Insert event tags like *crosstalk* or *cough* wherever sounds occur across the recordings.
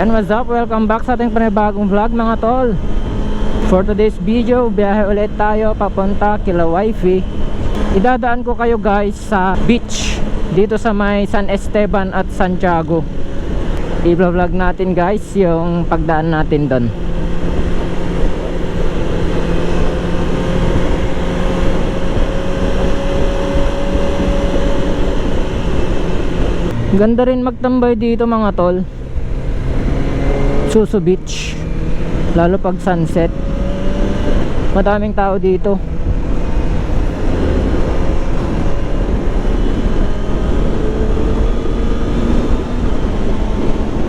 Yan, what's up? Welcome back sa ating panibagong vlog mga tol. For today's video, biyahe ulit tayo papunta kila wifey. Idadaan ko kayo guys sa beach Dito sa may San Esteban at Santiago. I-vlog natin guys yung pagdaan natin doon Ganda rin magtambay dito mga tol Suso Beach. Lalo pag sunset. Madaming tao dito.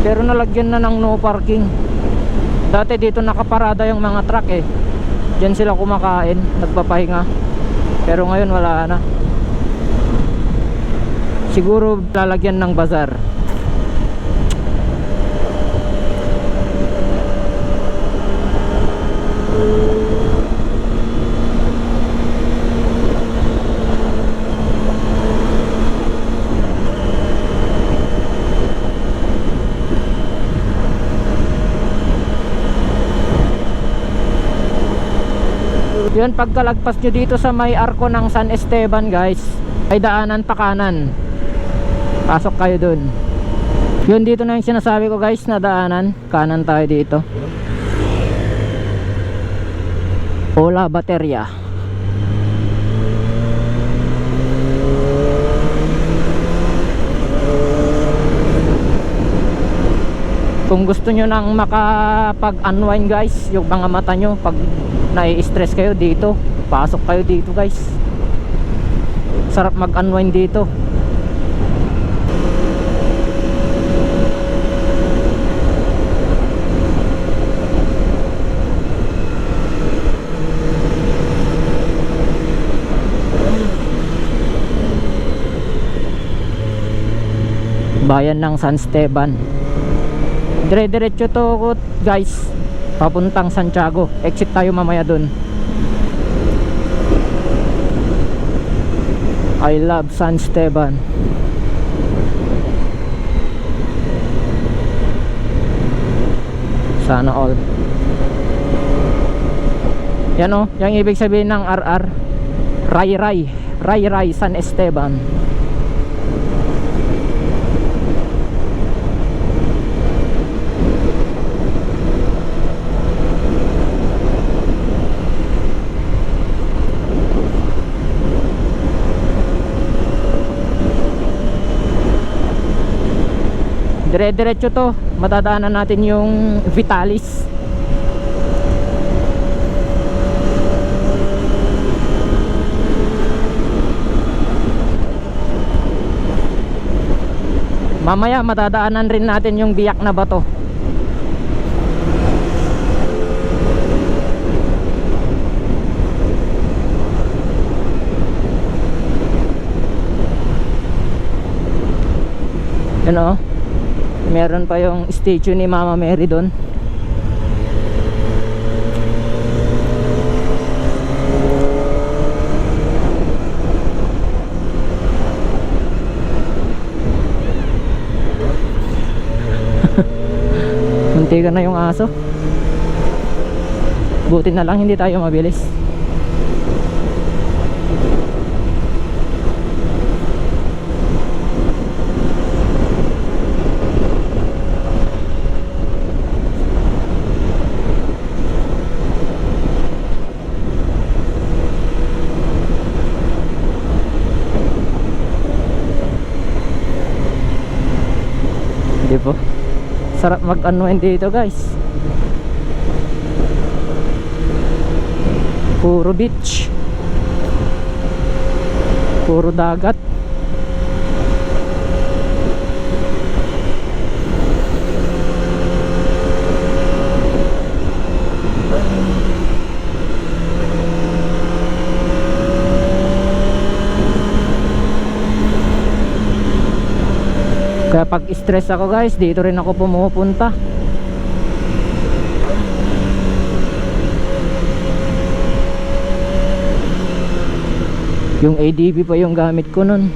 Pero nalagyan na ng no parking. Dati dito nakaparada yung mga truck eh. Diyan sila kumakain Nagpapahinga. Pero ngayon wala na. Siguro lalagyan ng bazar Yun, pagkalagpas nyo dito sa may arko ng San Esteban guys Ay daanan pa kanan. Pasok kayo dun. Yun dito na yung sinasabi ko guys na daanan Kanan tayo dito. Ola Bateria Kung gusto nyo nang makapag-unwind guys Yung mga mata nyo Pag nai-stress kayo dito. Pasok kayo dito guys. Sarap mag-unwind dito. Bayan ng San Esteban. Dire-diretso to guys papuntang Santiago. Exit tayo mamaya dun. I love San Esteban. Sana all. Yan o, yung ibig sabihin ng RR Ray Ray Ray Ray San Esteban dire-diretso to. Matadaanan natin yung Vitalis. Mamaya matadaanan rin natin yung biyak na bato. Yun o meron pa yung statue ni Mama Mary doon. *laughs* Munti na yung aso. Buti na lang hindi tayo mabilis Hindi po. Sarap mag-unwind dito guys. Puro beach. Puro dagat. Kaya pag stress ako guys, dito rin ako pumupunta. Yung ADB pa yung gamit ko nun.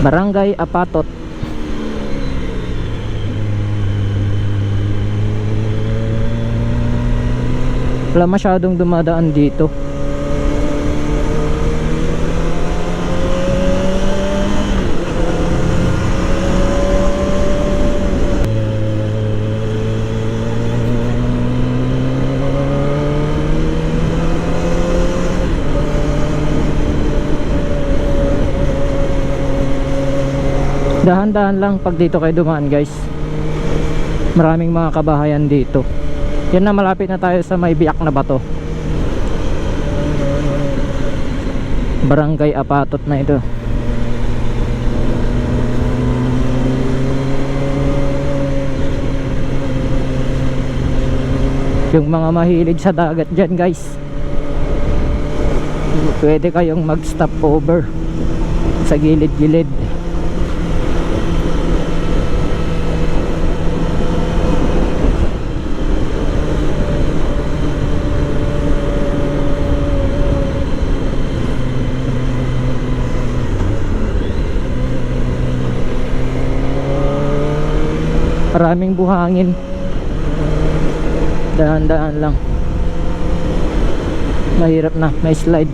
Barangay Apatot wala masyadong dumadaan dito. Dahan-dahan lang pag dito kayo dumaan guys. Maraming mga kabahayan dito yan na malapit na tayo sa may biyak na bato. Barangay apatot na ito. Yung mga mahilig sa dagat dyan guys. Pwede kayong mag stop over sa gilid-gilid maraming buhangin. Dahan-dahan lang. Mahirap na. May slide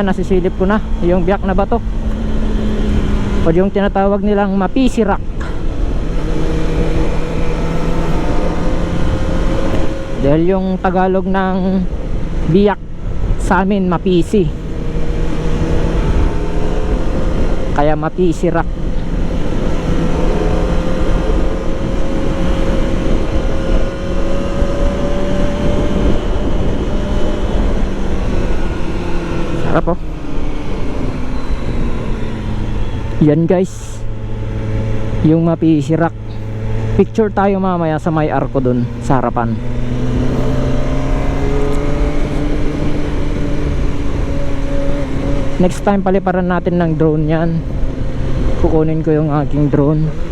na nasisilip ko na. Yung biyak na bato. O yung tinatawag nilang mapisi rock dahil yung Tagalog ng biyak sa amin mapisi. Kaya mapisi Sarap oh. Yan guys. Yung mapisirak. Picture tayo mamaya sa may arko dun sa harapan. Next time paliparan natin ng drone yan. Kukunin ko yung aking drone.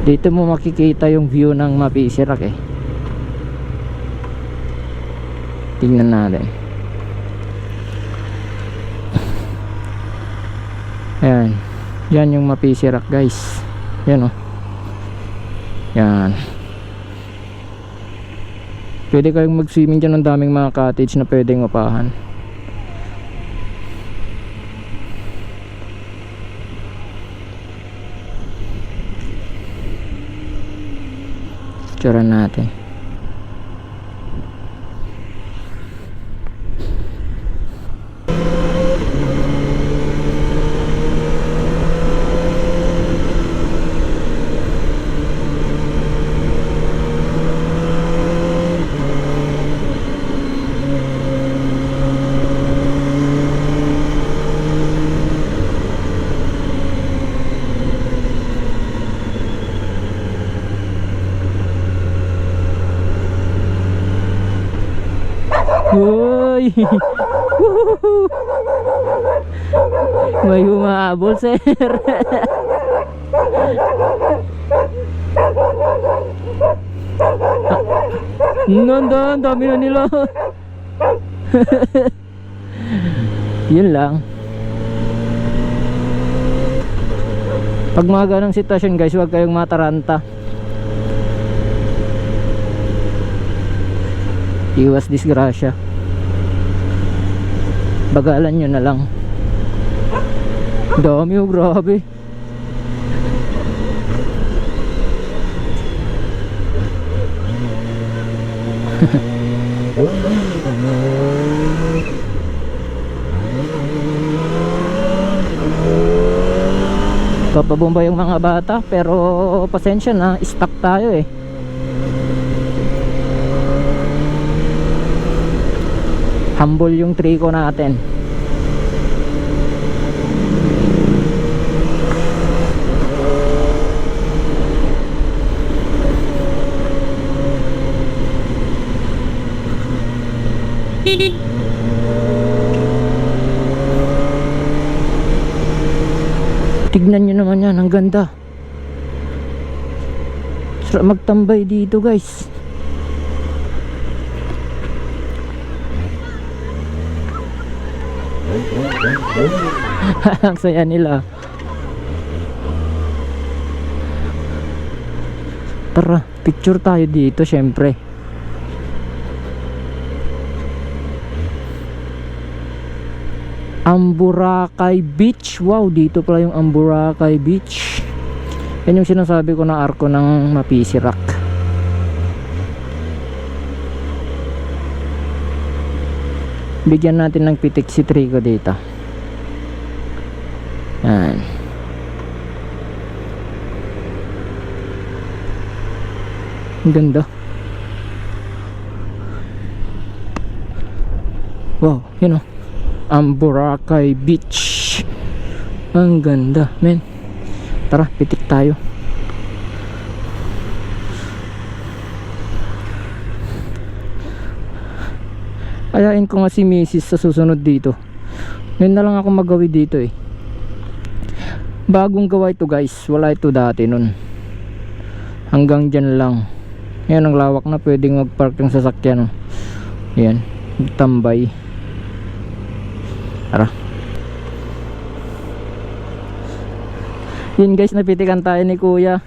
Dito mo makikita yung view ng Mapisirak eh. Tingnan natin. Ayan. Yan yung Mapisirak guys. Yan oh. Yan. Pwede kayong mag-swimming dyan ng daming mga cottage na pwedeng mapahan. Tsura natin. *laughs* May humahabol, sir. Nanda, ang dami na nila. *laughs* Yun lang. Pag mga ganong sitwasyon guys, huwag kayong mataranta. Iwas disgrasya. Bagalan nyo na lang. Dami oh, grabe. Papabomba yung mga bata pero pasensya na, stuck tayo eh. Humble yung triko natin. Tignan nyo naman yan, ang ganda. Sarap magtambay dito guys. *laughs* ang saya nila. Tara, picture tayo dito syempre. Amburakay Beach. Wow, dito pala yung Amburakay Beach. Yan yung sinasabi ko na arko ng Mapisi Rock. Bigyan natin ng pitik si Trico dito. Yan. Ang ganda. Wow, yun oh. Ang Boracay Beach. Ang ganda, men. Tara, pitik tayo. Ayain ko nga si Mrs. sa susunod dito. Ngayon na lang ako magawi dito eh. Bagong gawa ito guys. Wala ito dati nun. Hanggang dyan lang. Yan ang lawak na pwedeng magpark ng sasakyan. Yan. Tambay. Tara. Yun guys, napitikan tayo ni Kuya.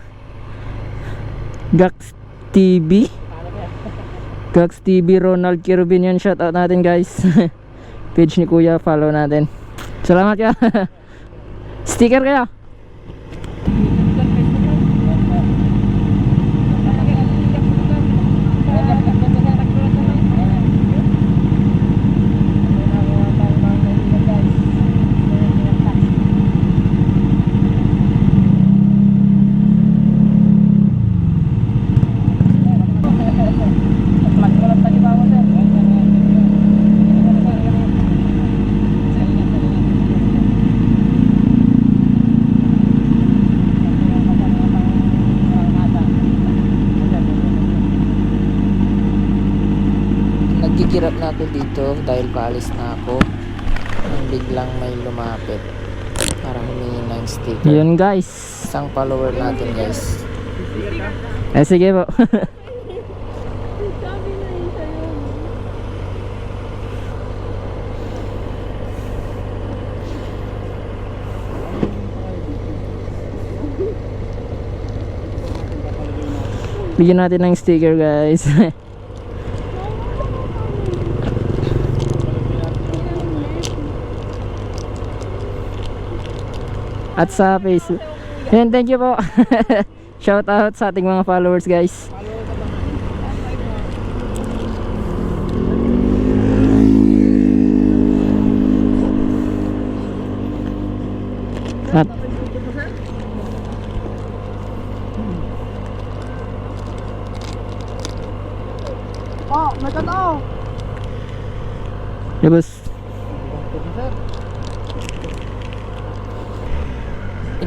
Gax TV. Gax TV Ronald Kirubin yan. Shout out natin guys. *laughs* Page ni Kuya, follow natin. Salamat ka. *laughs* Sticker kaya. Nagkikirap na ako dito dahil paalis na ako. Nang biglang may lumapit. Para humingi ng sticker. Yun guys. Isang follower natin guys. Eh sige po. *laughs* Bigyan natin ng sticker guys. *laughs* At sa Facebook. Yan, thank you po. *laughs* Shout out sa ating mga followers guys. At Oh, nagkatao. Labas.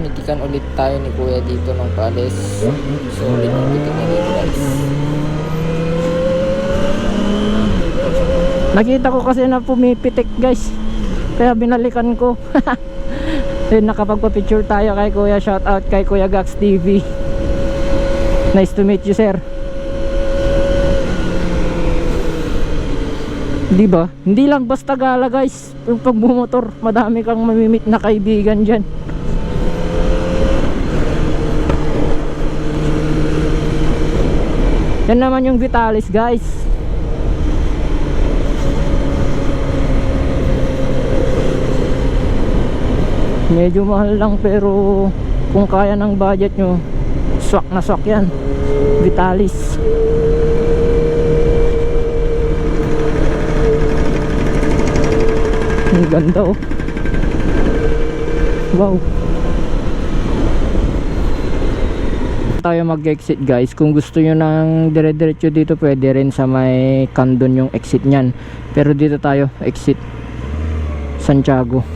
Pinitikan ulit tayo ni Kuya dito ng paalis. So ulit niya dito guys. Nakita ko kasi na pumipitik guys. Kaya binalikan ko. *laughs* Eh nakapagpa-picture tayo kay Kuya. Shout out kay Kuya Gax TV. Nice to meet you sir. Di ba? Hindi lang basta gala guys. Yung pag bumotor, madami kang mamimit na kaibigan diyan. Yan naman yung Vitalis guys. Medyo mahal lang pero kung kaya ng budget nyo, swak na swak yan. Vitalis. Ang ganda oh. Wow. Tayo mag-exit guys. Kung gusto nyo ng dire-diretso dito, pwede rin sa may kandon yung exit nyan. Pero dito tayo, exit Santiago.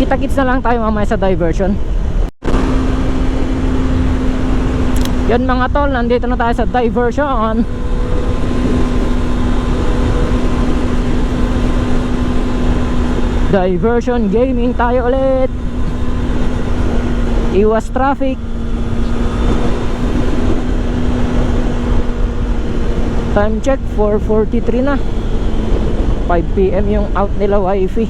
Kita-kits na lang tayo mamaya sa diversion. Yan mga tol, nandito na tayo sa diversion. Diversion gaming tayo ulit. Iwas traffic. Time check 4:43 na. 5 PM yung out nila wifi.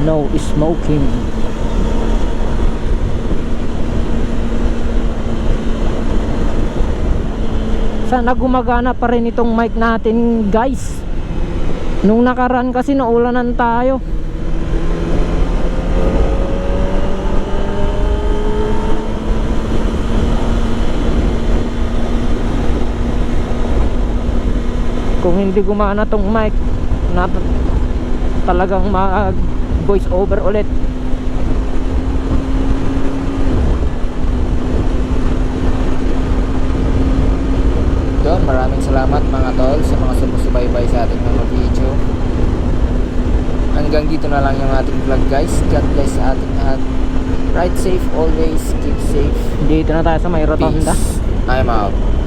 No smoking. Sana gumagana pa rin itong mic natin guys Nung nakaraan kasi naulanan tayo Kung hindi gumana tong mic na talagang mag voice over ulit Yun, maraming salamat mga tol sa mga sumusubaybay sa ating mga video. Hanggang dito na lang yung ating vlog guys. God bless sa ating lahat. Ride safe always, keep safe. dito na tayo sa may rotonda Peace. I'm out.